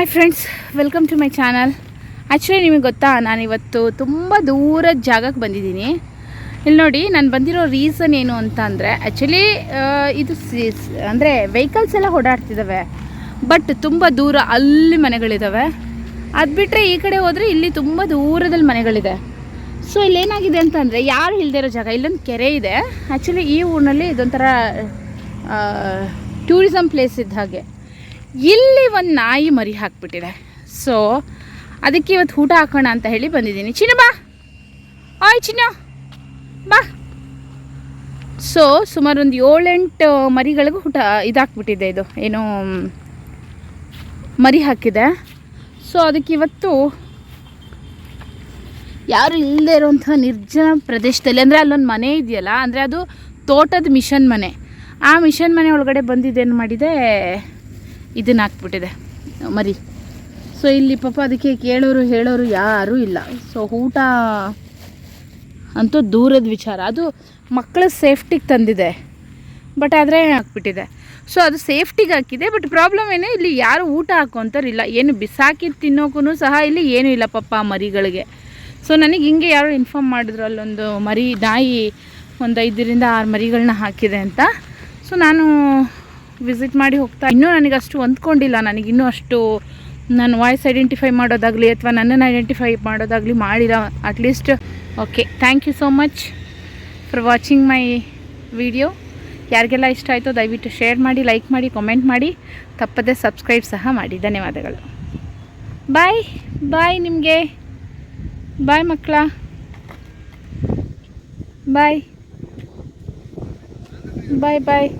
Hi friends welcome to my channel actually ನಿಮಗೆ ಗೊತ್ತಾ, ನಾನಿವತ್ತು ತುಂಬ ದೂರದ ಜಾಗಕ್ಕೆ ಬಂದಿದ್ದೀನಿ. ಇಲ್ಲಿ ನೋಡಿ, ನಾನು ಬಂದಿರೋ ರೀಸನ್ ಏನು ಅಂತ ಅಂದರೆ ಆ್ಯಕ್ಚುಲಿ ಇದು ಅಂದರೆ ವೆಹಿಕಲ್ಸ್ ಎಲ್ಲ ಓಡಾಡ್ತಿದ್ದಾವೆ ಬಟ್ ತುಂಬ ದೂರ ಅಲ್ಲಿ ಮನೆಗಳಿದ್ದಾವೆ ಅದು ಬಿಟ್ಟರೆ ಈ ಕಡೆ ಹೋದರೆ ಇಲ್ಲಿ ತುಂಬ ದೂರದಲ್ಲಿ ಮನೆಗಳಿದೆ. ಸೊ ಇಲ್ಲೇನಾಗಿದೆ ಅಂತಂದರೆ ಯಾರು ಇಲ್ಲದೆ ಇರೋ ಜಾಗ, ಇಲ್ಲೊಂದು ಕೆರೆ ಇದೆ. ಆ್ಯಕ್ಚುಲಿ ಈ ಊರಿನಲ್ಲಿ ಇದೊಂಥರ ಟೂರಿಸಮ್ ಪ್ಲೇಸ್ ಇದ್ದ ಹಾಗೆ. ಇಲ್ಲಿ ಒಂದು ನಾಯಿ ಮರಿ ಹಾಕ್ಬಿಟ್ಟಿದೆ. ಸೊ ಅದಕ್ಕೆ ಇವತ್ತು ಊಟ ಹಾಕೋಣ ಅಂತ ಹೇಳಿ ಬಂದಿದ್ದೀನಿ. ಚಿನ್ನ ಬಾ. ಆಯ್ ಚಿನ್ನ. ಬಾ. ಸೊ ಸುಮಾರು ಒಂದು ಏಳೆಂಟು ಮರಿಗಳಿಗೂ ಊಟ ಇದಾಕ್ಬಿಟ್ಟಿದೆ ಇದು. ಏನು ಮರಿ ಹಾಕಿದೆ. ಸೊ ಅದಕ್ಕೆ ಇವತ್ತು ಯಾರು ಇಲ್ಲದೆ ಇರುವಂಥ ನಿರ್ಜನ ಪ್ರದೇಶದಲ್ಲಿ, ಅಂದರೆ ಅಲ್ಲೊಂದು ಮನೆ ಇದೆಯಲ್ಲ, ಅಂದರೆ ಅದು ತೋಟದ ಮಿಷನ್ ಮನೆ. ಆ ಮಿಷನ್ ಮನೆ ಒಳಗಡೆ ಬಂದಿದ್ದೇನು ಮಾಡಿದೆ? ಇದನ್ನ ಹಾಕ್ಬಿಟ್ಟಿದೆ. ಮರಿ. ಸೊ ಇಲ್ಲಿ ಪಾಪ ಅದಕ್ಕೆ ಕೇಳೋರು, ಹೇಳೋರು ಯಾರೂ ಇಲ್ಲ. ಸೊ ಊಟ ಅಂತೂ ದೂರದ ವಿಚಾರ. ಅದು ಮಕ್ಕಳ ಸೇಫ್ಟಿಗೆ ತಂದಿದೆ. ಬಟ್ ಆದರೆ ಹಾಕ್ಬಿಟ್ಟಿದೆ. ಸೊ ಅದು ಸೇಫ್ಟಿಗೆ ಹಾಕಿದೆ ಬಟ್ ಪ್ರಾಬ್ಲಮ್ ಏನು, ಇಲ್ಲಿ ಯಾರು ಊಟ ಹಾಕೋಂತಾರಿಲ್ಲ. ಏನು ಬಿಸಾಕಿ ತಿನ್ನೋಕ್ಕೂ ಸಹ ಇಲ್ಲಿ ಏನೂ ಇಲ್ಲ ಪಪ್ಪ ಮರಿಗಳಿಗೆ. ಸೊ ನನಗೆ ಹಿಂಗೆ ಯಾರೋ ಇನ್ಫಾರ್ಮ್ ಮಾಡಿದ್ರು, ಅಲ್ಲೊಂದು ಮರಿ, ನಾಯಿ ಒಂದು ಐದರಿಂದ ಆರು ಮರಿಗಳನ್ನ ಹಾಕಿದೆ ಅಂತ. ಸೊ ನಾನು ವಿಸಿಟ್ ಮಾಡಿ ಹೋಗ್ತಾ ಇನ್ನೂ ನನಗೆ ಅಷ್ಟು ಹೊಂದ್ಕೊಂಡಿಲ್ಲ ನನಗಿನ್ನೂ ಅಷ್ಟು ನಾನು ವಾಯ್ಸ್ ಐಡೆಂಟಿಫೈ ಮಾಡೋದಾಗಲಿ ಅಥವಾ ನನ್ನನ್ನು ಐಡೆಂಟಿಫೈ ಮಾಡೋದಾಗಲಿ ಮಾಡಿಲ್ಲ. At least okay thank you so much for watching my video ಯಾರಿಗೆಲ್ಲ ಇಷ್ಟ ಆಯಿತು ದಯವಿಟ್ಟು ಶೇರ್ ಮಾಡಿ ಲೈಕ್ ಮಾಡಿ ಕಮೆಂಟ್ ಮಾಡಿ. ತಪ್ಪದೆ ಸಬ್ಸ್ಕ್ರೈಬ್ ಸಹ ಮಾಡಿ. ಧನ್ಯವಾದಗಳು. ಬಾಯ್ ಬಾಯ್ ನಿಮಗೆ. ಬಾಯ್ ಮಕ್ಕಳ. ಬಾಯ್ ಬಾಯ್ ಬಾಯ್